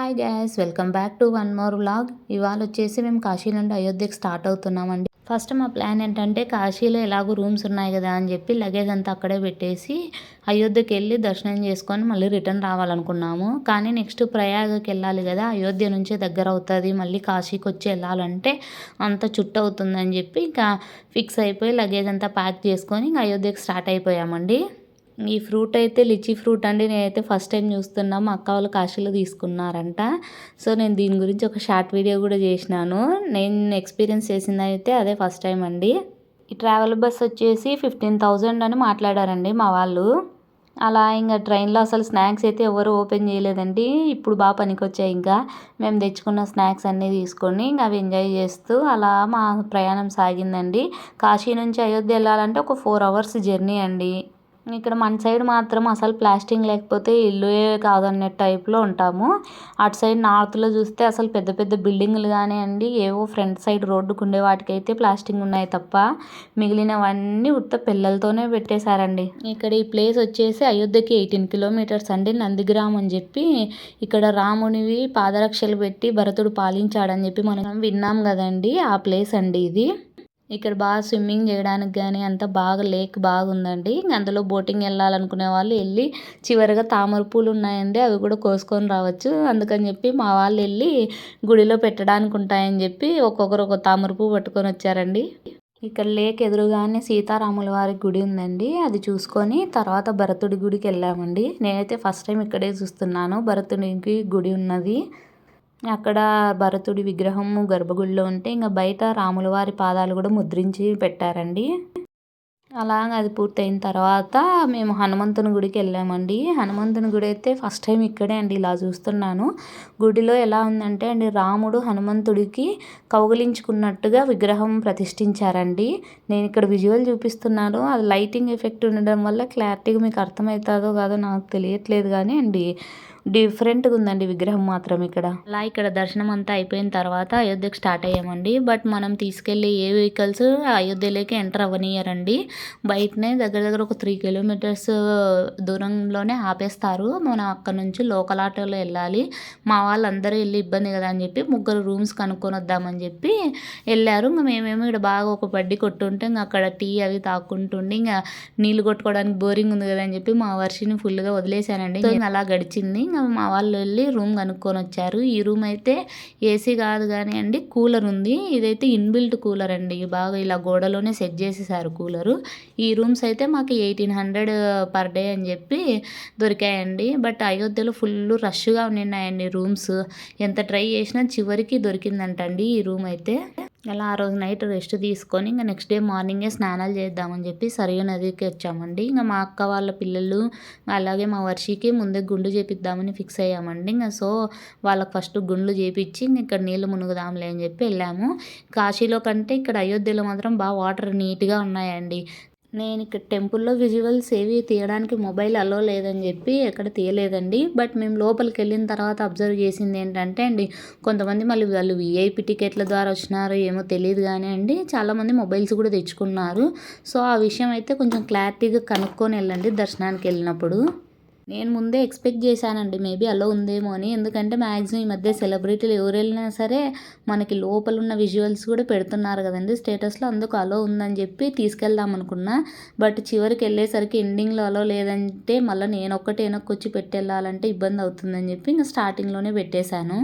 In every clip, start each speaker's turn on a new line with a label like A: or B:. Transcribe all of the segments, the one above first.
A: Hi guys welcome back to one more vlog ఇవాళ వచ్చేసి మేము కాశీ నుండి అయోధ్యకి స్టార్ట్ అవుతున్నామండి. ఫస్ట్ మా ప్లాన్ ఏంటంటే కాశీలో ఎలాగో రూమ్స్ ఉన్నాయి కదా అని చెప్పి లగేజ్ అంతా అక్కడే పెట్టేసి అయోధ్యకి వెళ్ళి దర్శనం చేసుకొని మళ్ళీ రిటర్న్ రావాలనుకున్నాము. కానీ నెక్స్ట్ ప్రయాగకి వెళ్ళాలి కదా అయోధ్య నుంచే దగ్గర అవుతుంది. మళ్ళీ కాశీకి వచ్చి వెళ్ళాలంటే అంత చుట్టు అవుతుందని చెప్పి ఇంకా ఫిక్స్ అయిపోయి లగేజ్ అంతా ప్యాక్ చేసుకొని ఇంకా అయోధ్యకి స్టార్ట్ అయిపోయామండి. ఈ ఫ్రూట్ అయితే లిచీ ఫ్రూట్ అండి. నేనైతే ఫస్ట్ టైం చూస్తున్నా. మా అక్క వాళ్ళు కాశీలో తీసుకున్నారంట. సో నేను దీని గురించి ఒక షార్ట్ వీడియో కూడా చేసినాను. నేను ఎక్స్పీరియన్స్ చేసింది అయితే అదే ఫస్ట్ టైం అండి. ఈ ట్రావెల్ బస్ వచ్చేసి ఫిఫ్టీన్ థౌజండ్ అని మాట్లాడారండి మా వాళ్ళు. అలా ఇంకా ట్రైన్లో అసలు స్నాక్స్ అయితే ఎవరు ఓపెన్ చేయలేదండి. ఇప్పుడు బాగా పనికొచ్చాయి ఇంకా. మేము తెచ్చుకున్న స్నాక్స్ అన్నీ తీసుకొని ఇంకా అవి ఎంజాయ్ చేస్తూ అలా మా ప్రయాణం సాగిందండి. కాశీ నుంచి అయోధ్య వెళ్ళాలంటే ఒక ఫోర్ అవర్స్ జర్నీ అండి. ఇక్కడ మన సైడ్ మాత్రం అసలు ప్లాస్టింగ్ లేకపోతే ఇల్లు కాదనే టైప్లో ఉంటాము. అటు సైడ్ నార్త్లో చూస్తే అసలు పెద్ద పెద్ద బిల్డింగ్లు కానివ్వండి ఏవో ఫ్రంట్ సైడ్ రోడ్డుకు ఉండే వాటికైతే ప్లాస్టింగ్ ఉన్నాయి తప్ప మిగిలినవన్నీ ఉత్త పిల్లలతోనే పెట్టేశారండి. ఇక్కడ ఈ ప్లేస్ వచ్చేసి అయోధ్యకి ఎయిటీన్ కిలోమీటర్స్ అండి. నందిగ్రామ్ అని చెప్పి ఇక్కడ రామునివి పాదరక్షలు పెట్టి భరతుడు పాలించాడని చెప్పి మనం విన్నాం కదండి ఆ ప్లేస్ అండి ఇది. ఇక్కడ బాగా స్విమ్మింగ్ చేయడానికి కానీ అంతా బాగా లేక్ బాగుందండి. అందులో బోటింగ్ వెళ్ళాలనుకునే వాళ్ళు వెళ్ళి చివరిగా తామర పూలు ఉన్నాయండి. అవి కూడా కోసుకొని రావచ్చు. అందుకని చెప్పి మా వాళ్ళు వెళ్ళి గుడిలో పెట్టడానికి ఉంటాయని చెప్పి ఒక్కొక్కరు ఒక తామర పువ్వు పట్టుకొని వచ్చారండి. ఇక్కడ లేక్ ఎదురుగానే సీతారాముల వారి గుడి ఉందండి. అది చూసుకొని తర్వాత భరతుడి గుడికి వెళ్ళామండి. నేనైతే ఫస్ట్ టైం ఇక్కడే చూస్తున్నాను. భరతుడికి గుడి ఉన్నది. అక్కడ భరతుడి విగ్రహము గర్భగుడిలో ఉంటే ఇంకా బయట రాముల వారి పాదాలు కూడా ముద్రించి పెట్టారండి. అలాగ అది పూర్తయిన తర్వాత మేము హనుమంతుని గుడికి వెళ్ళామండి. హనుమంతుని గుడి అయితే ఫస్ట్ టైం ఇక్కడే అండి ఇలా చూస్తున్నాను. గుడిలో ఎలా ఉందంటే అండి రాముడు హనుమంతుడికి కౌగిలించుకున్నట్టుగా విగ్రహం ప్రతిష్ఠించారండి. నేను ఇక్కడ విజువల్ చూపిస్తున్నాను. అది లైటింగ్ ఎఫెక్ట్ ఉండడం వల్ల క్లారిటీగా మీకు అర్థమవుతుందో కాదో నాకు తెలియట్లేదు కానీ అండి డిఫరెంట్గా ఉందండి విగ్రహం మాత్రం ఇక్కడ. అలా ఇక్కడ దర్శనం అంతా అయిపోయిన తర్వాత అయోధ్యకు స్టార్ట్ అయ్యామండి. బట్ మనం తీసుకెళ్ళి ఏ వెహికల్స్ అయోధ్యలోకి ఎంటర్ అవ్వనియరండి. బయటనే దగ్గర దగ్గర ఒక త్రీ కిలోమీటర్స్ దూరంలోనే ఆపేస్తారు. మనం అక్కడ నుంచి లోకల్ ఆటోలో వెళ్ళాలి. మా వాళ్ళందరూ వెళ్ళి ఇబ్బంది కదా అని చెప్పి ముగ్గురు రూమ్స్ కనుక్కొని వద్దామని చెప్పి వెళ్ళారు. ఇంకా మేమేమో ఇక్కడ బాగా ఒక బడ్డి కొట్టుంటే ఇంకా అక్కడ టీ అవి తాక్కుంటుండి ఇంకా నీళ్ళు కొట్టుకోవడానికి బోరింగ్ ఉంది కదా అని చెప్పి మా వర్షిని ఫుల్గా వదిలేశానండి. అలా గడిచింది. ఇంకా మా వాళ్ళు వెళ్ళి రూమ్ కనుక్కొని వచ్చారు. ఈ రూమ్ అయితే ఏసీ కాదు కానీ అండి కూలర్ ఉంది. ఇదైతే ఇన్బిల్ట్ కూలర్ అండి. బాగా ఇలా గోడలోనే సెట్ చేసేసారు కూలరు. ఈ రూమ్స్ అయితే మాకు ఎయిటీన్ హండ్రెడ్ పర్ డే అని చెప్పి దొరికాయండి. బట్ అయోధ్యలో ఫుల్ రష్గా ఉన్నాయండి రూమ్స్. ఎంత ట్రై చేసినా చివరికి దొరికిందంటండి ఈ రూమ్ అయితే. అలా ఆ రోజు నైట్ రెస్ట్ తీసుకొని ఇంకా నెక్స్ట్ డే మార్నింగే స్నానాలు చేద్దామని చెప్పి సరియు నదికి వచ్చామండి. ఇంకా మా అక్క వాళ్ళ పిల్లలు అలాగే మా వర్షికి ముందే గుండు చేపిద్దామని ఫిక్స్ అయ్యామండి. ఇంకా సో వాళ్ళకి ఫస్ట్ గుండ్లు చేపించి ఇక్కడ నీళ్ళు మునుగుదాంలే అని చెప్పి వెళ్ళాము. కాశీలో కంటే ఇక్కడ అయోధ్యలో మాత్రం బాగా వాటర్ నీట్గా ఉన్నాయండి. నేను ఇక్కడ టెంపుల్లో విజువల్స్ ఏవి తీయడానికి మొబైల్ అలో లేదని చెప్పి ఎక్కడ తీయలేదండి. బట్ మేము లోపలికి వెళ్ళిన తర్వాత అబ్జర్వ్ చేసింది ఏంటంటే అండి కొంతమంది మళ్ళీ వాళ్ళు విఐపి టికెట్ల ద్వారా వచ్చినారో ఏమో తెలియదు కానీ అండి చాలామంది మొబైల్స్ కూడా తెచ్చుకున్నారు. సో ఆ విషయం అయితే కొంచెం క్లారిటీగా కనుక్కొని వెళ్ళండి దర్శనానికి వెళ్ళినప్పుడు. నేను ముందే ఎక్స్పెక్ట్ చేశానండి మేబీ అలో ఉందేమో అని. ఎందుకంటే మ్యాక్సిమం ఈ మధ్య సెలబ్రిటీలు ఎవరు వెళ్ళినా సరే మనకి లోపల ఉన్న విజువల్స్ కూడా పెడుతున్నారు కదండి. స్టేటస్లో అందుకు అలో ఉందని చెప్పి తీసుకెళ్దాం అనుకున్నా. బట్ చివరికి వెళ్ళేసరికి ఎండింగ్లో అలో లేదంటే మళ్ళీ నేను ఒక్కటే వెనక్కి వచ్చి పెట్టెళ్ళాలంటే ఇబ్బంది అవుతుందని చెప్పి ఇంకా స్టార్టింగ్లోనే పెట్టేశాను.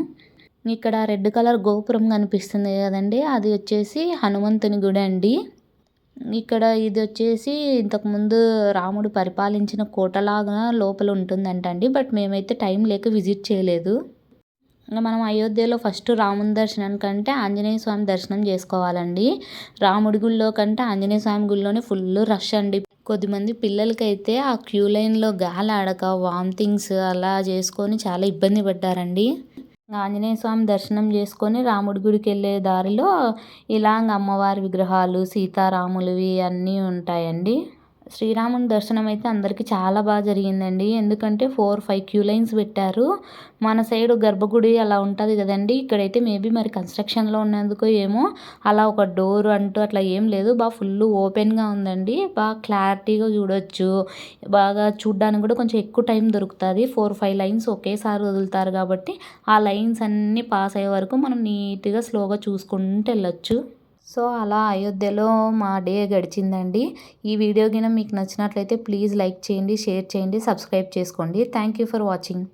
A: ఇక్కడ రెడ్ కలర్ గోపురం కనిపిస్తుంది కదండి. అది వచ్చేసి హనుమంతుని గుడి అండి ఇక్కడ ఇది వచ్చేసి ఇంతకుముందు రాముడు పరిపాలించిన కోటలాగా లోపల ఉంటుందంట అండి బట్ మేమైతే టైం లేక విజిట్ చేయలేదు. ఇంకా మనం అయోధ్యలో ఫస్ట్ రాముని దర్శనం కంటే ఆంజనేయ స్వామి దర్శనం చేసుకోవాలండి. రాముడి గుళ్ళో కంటే ఆంజనేయ స్వామి గుళ్ళోనే ఫుల్ రష్ అండి. కొద్దిమంది పిల్లలకైతే ఆ క్యూ లైన్లో గాలి ఆడక వామిటింగ్స్ అలా చేసుకొని చాలా ఇబ్బంది పడ్డారండి. ఆంజనేయ స్వామి దర్శనం చేసుకొని రాముడి గుడికి వెళ్ళే దారిలో ఇలాగ అమ్మవారి విగ్రహాలు సీతారాములవి అన్నీ ఉంటాయండి. శ్రీరాముని దర్శనం అయితే అందరికీ చాలా బాగా జరిగిందండి. ఎందుకంటే ఫోర్ ఫైవ్ క్యూ లైన్స్ పెట్టారు. మన సైడ్ గర్భగుడి అలా ఉంటుంది కదండి. ఇక్కడైతే మేబీ మరి కన్స్ట్రక్షన్లో ఉన్నందుకు ఏమో అలా ఒక డోర్ అంటూ అట్లా ఏం లేదు. బాగా ఫుల్ ఓపెన్గా ఉందండి. బాగా క్లారిటీగా చూడొచ్చు. బాగా చూడడానికి కూడా కొంచెం ఎక్కువ టైం దొరుకుతుంది. ఫోర్ ఫైవ్ లైన్స్ ఒకేసారి వదులుతారు కాబట్టి ఆ లైన్స్ అన్నీ పాస్ అయ్యే వరకు మనం నీట్గా స్లోగా చూసుకుంటూ వెళ్ళొచ్చు. సో అలా అయోధ్యలో మా డే గడిచిందండి. ఈ వీడియో కింద మీకు నచ్చినట్లయితే ప్లీజ్ లైక్ చేయండి షేర్ చేయండి సబ్స్క్రైబ్ చేసుకోండి. Thank you for watching.